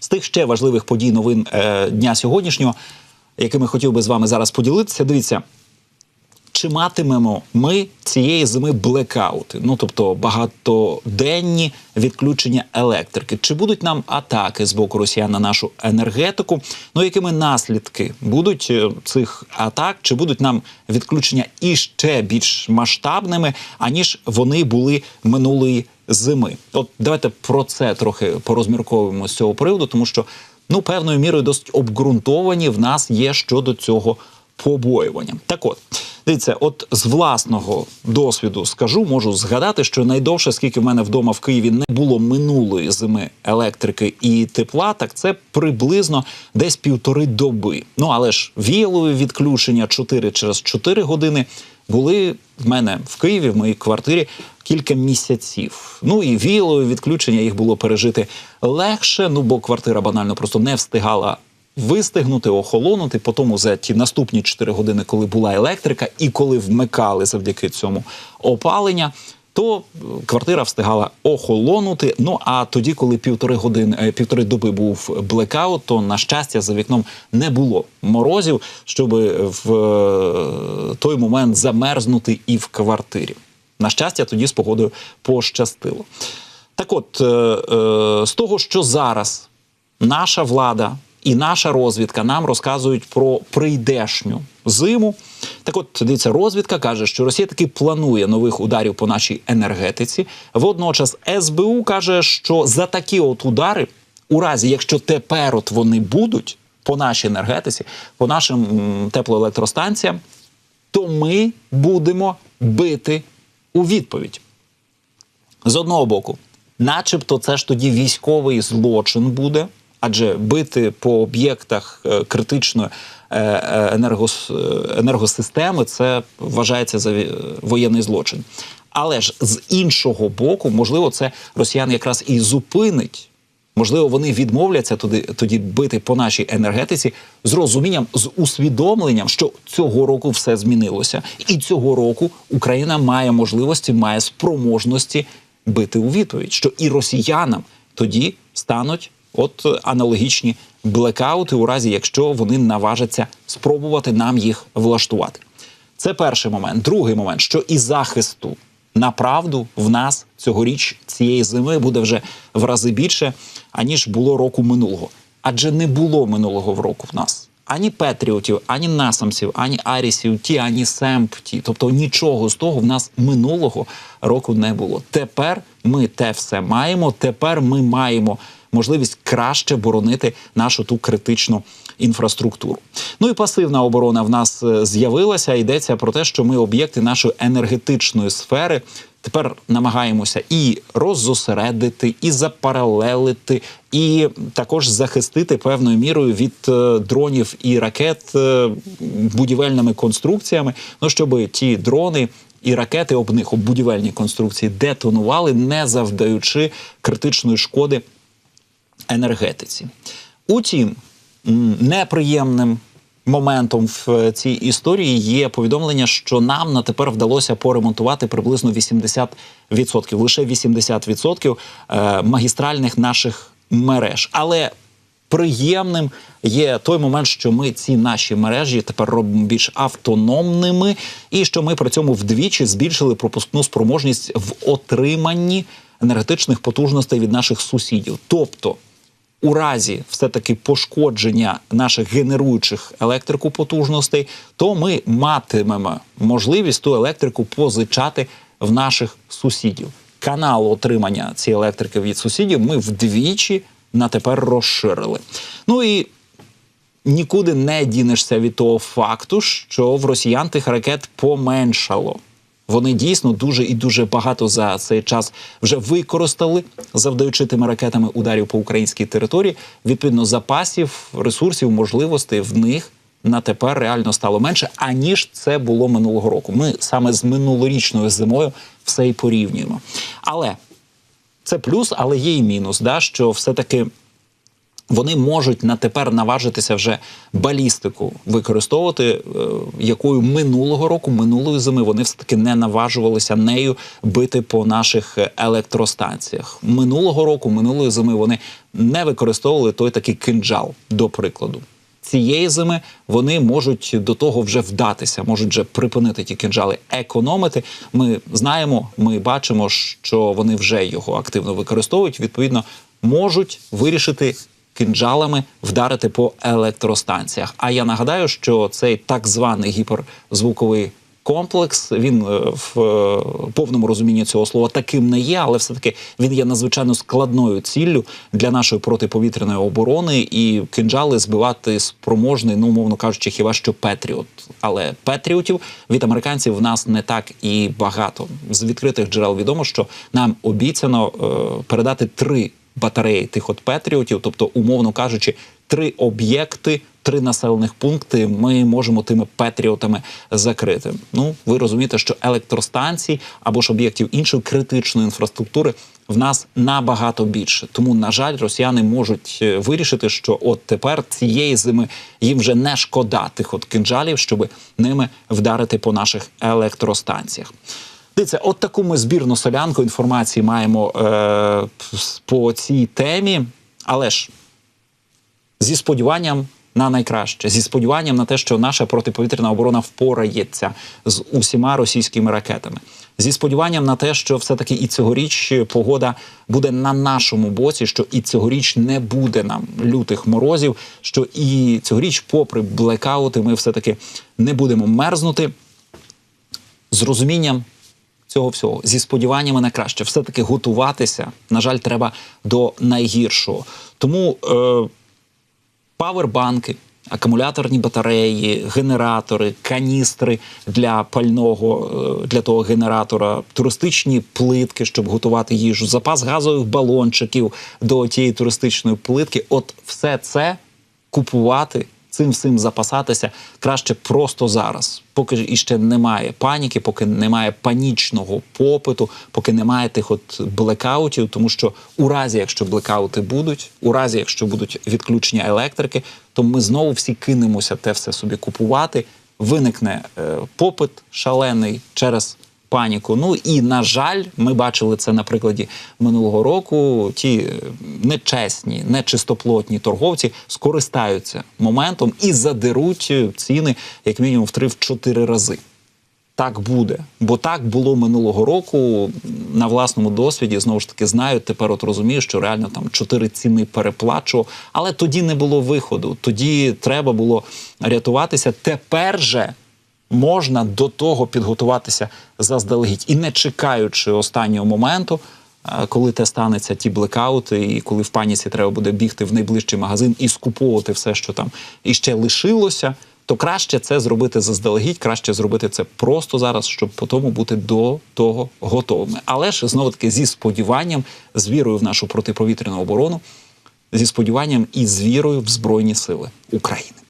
З тих ще важливих подій новин е, дня сьогоднішнього, якими хотів би з вами зараз поділитися. Дивіться, чи матимемо ми цієї зими блекаути? Ну тобто багатоденні відключення електрики? Чи будуть нам атаки з боку росіян на нашу енергетику? Ну якими наслідки будуть е, цих атак? Чи будуть нам відключення іще більш масштабними, аніж вони були минулої зими? От давайте про це трохи порозмірковуємо з цього приводу, тому що ну певною мірою досить обґрунтовані в нас є щодо цього побоювання. Так от. Дивіться, от з власного досвіду скажу, можу згадати, що найдовше, скільки в мене вдома в Києві не було минулої зими електрики і тепла, так це приблизно десь півтори доби. Ну але ж віялові відключення 4 через 4 години були в мене в Києві, в моїй квартирі. Кілька місяців. Ну і віялові відключення їх було пережити легше. Ну бо квартира банально просто не встигала вистигнути, охолонути. Потім за ті наступні 4 години, коли була електрика, і коли вмикали завдяки цьому опалення. То е, квартира встигала охолонути. Ну а тоді, коли півтори години е, півтори доби був блекаут, то на щастя за вікном не було морозів, щоб в е, той момент замерзнути і в квартирі. На щастя, тоді з погодою пощастило. Так, от е, е, з того, що зараз наша влада і наша розвідка нам розказують про прийдешню зиму. Так, от дивіться, розвідка каже, що Росія таки планує нових ударів по нашій енергетиці. Водночас СБУ каже, що за такі от удари, у разі якщо тепер от вони будуть по нашій енергетиці, по нашим теплоелектростанціям, то ми будемо бити у відповідь. З одного боку, начебто, це ж тоді військовий злочин буде, адже бити по об'єктах е, критичної е, е, енергос- енергосистеми це вважається за воєнний злочин. Але ж з іншого боку, можливо, це росіян якраз і зупинить. Можливо, вони відмовляться туди тоді бити по нашій енергетиці з розумінням, з усвідомленням, що цього року все змінилося, і цього року Україна має можливості, має спроможності бити у відповідь, що і росіянам тоді стануть от аналогічні блекаути, у разі якщо вони наважаться спробувати нам їх влаштувати. Це перший момент. Другий момент, що і захисту на правду в нас цьогоріч цієї зими буде вже в рази більше, аніж було року минулого. Адже не було минулого в року в нас ані Петріотів, ані Насамсів, ані Арісів, ті, ані семпті. Тобто нічого з того в нас минулого року не було. Тепер ми те все маємо. Тепер ми маємо можливість краще боронити нашу ту критичну інфраструктуру. Ну і пасивна оборона в нас е, з'явилася. Йдеться про те, що ми об'єкти нашої енергетичної сфери. Тепер намагаємося і роззосередити, і запаралелити, і також захистити певною мірою від е, дронів і ракет е, будівельними конструкціями. Ну щоб ті дрони і ракети об них об будівельні конструкції детонували, не завдаючи критичної шкоди енергетиці. Утім, неприємним моментом в е, цій історії є повідомлення, що нам на тепер вдалося поремонтувати приблизно 80%, лише 80% е, магістральних наших мереж. Але приємним є той момент, що ми ці наші мережі тепер робимо більш автономними, і що ми при цьому вдвічі збільшили пропускну спроможність в отриманні енергетичних потужностей від наших сусідів. Тобто у разі все-таки пошкодження наших генеруючих електрику потужностей, то ми матимемо можливість ту електрику позичати в наших сусідів. Канал отримання цієї електрики від сусідів ми вдвічі на тепер розширили. Ну і нікуди не дінешся від того факту, що в росіян тих ракет поменшало. Вони дійсно дуже і дуже багато за цей час вже використали, завдаючи тими ракетами ударів по українській території. Відповідно, запасів, ресурсів, можливостей в них на тепер реально стало менше, аніж це було минулого року. Ми саме з минулорічною зимою все і порівнюємо. Але це плюс, але є і мінус, да, що все-таки Вони можуть на тепер наважитися вже балістику використовувати, е, якою минулого року, минулої зими вони все таки не наважувалися нею бити по наших електростанціях. Минулого року, минулої зими вони не використовували той такий кинджал, до прикладу. Цієї зими вони можуть до того вже вдатися, можуть вже припинити ті кинджали, економити. Ми знаємо, ми бачимо, що вони вже його активно використовують. Відповідно, можуть вирішити кинджалами вдарити по електростанціях. А я нагадаю, що цей так званий гіперзвуковий комплекс він е, в е, повному розумінні цього слова таким не є, але все таки він є надзвичайно складною ціллю для нашої протиповітряної оборони, і кинджали збивати спроможний, ну умовно кажучи, хіба що Петріот. Але Петріотів від американців в нас не так і багато. З відкритих джерел відомо, що нам обіцяно е, передати три батареї тих от Петріотів, тобто, умовно кажучи, три об'єкти. Три населених пункти ми можемо тими петріотами закрити. Ну ви розумієте, що електростанцій або ж об'єктів іншої критичної інфраструктури в нас набагато більше. Тому, на жаль, росіяни можуть е, вирішити, що от тепер цієї зими їм вже не шкода тих от кинджалів, щоб ними вдарити по наших електростанціях. Дивіться, от таку ми збірну солянку інформації маємо е, по цій темі, але ж зі сподіванням на найкраще, зі сподіванням на те, що наша протиповітряна оборона впорається з усіма російськими ракетами, зі сподіванням на те, що все-таки і цьогоріч погода буде на нашому боці, що і цьогоріч не буде нам лютих морозів, що і цьогоріч, попри блекаути, ми все-таки не будемо мерзнути з розумінням. Цього всього зі сподіваннями на краще, все таки готуватися. На жаль, треба до найгіршого. Тому е, павербанки, акумуляторні батареї, генератори, каністри для пального е, для того генератора, туристичні плитки, щоб готувати їжу, запас газових балончиків до тієї туристичної плитки. От все це купувати. Цим всім запасатися краще просто зараз, поки іще немає паніки, поки немає панічного попиту, поки немає тих от блекаутів, тому що у разі, якщо блекаути будуть, у разі, якщо будуть відключення електрики, то ми знову всі кинемося те все собі купувати. Виникне е, попит шалений через паніку. Ну і на жаль, ми бачили це на прикладі минулого року. Ті е, нечесні, нечистоплотні торговці скористаються моментом і задеруть е, ціни як мінімум в 3-4 рази. Так буде, бо так було минулого року. На власному досвіді знову ж таки знаю. Тепер от розумію, що реально там чотири ціни переплачував, але тоді не було виходу. Тоді треба було рятуватися. Тепер же можна до того підготуватися заздалегідь і не чекаючи останнього моменту. е, Коли те станеться, ті блекаути, і коли в паніці треба буде бігти в найближчий магазин і скуповувати все, що там іще лишилося, то краще це зробити заздалегідь, краще зробити це просто зараз, щоб по тому бути до того готовими. Але ж знову таки зі сподіванням, з вірою в нашу протиповітряну оборону, зі сподіванням і з вірою в Збройні Сили України.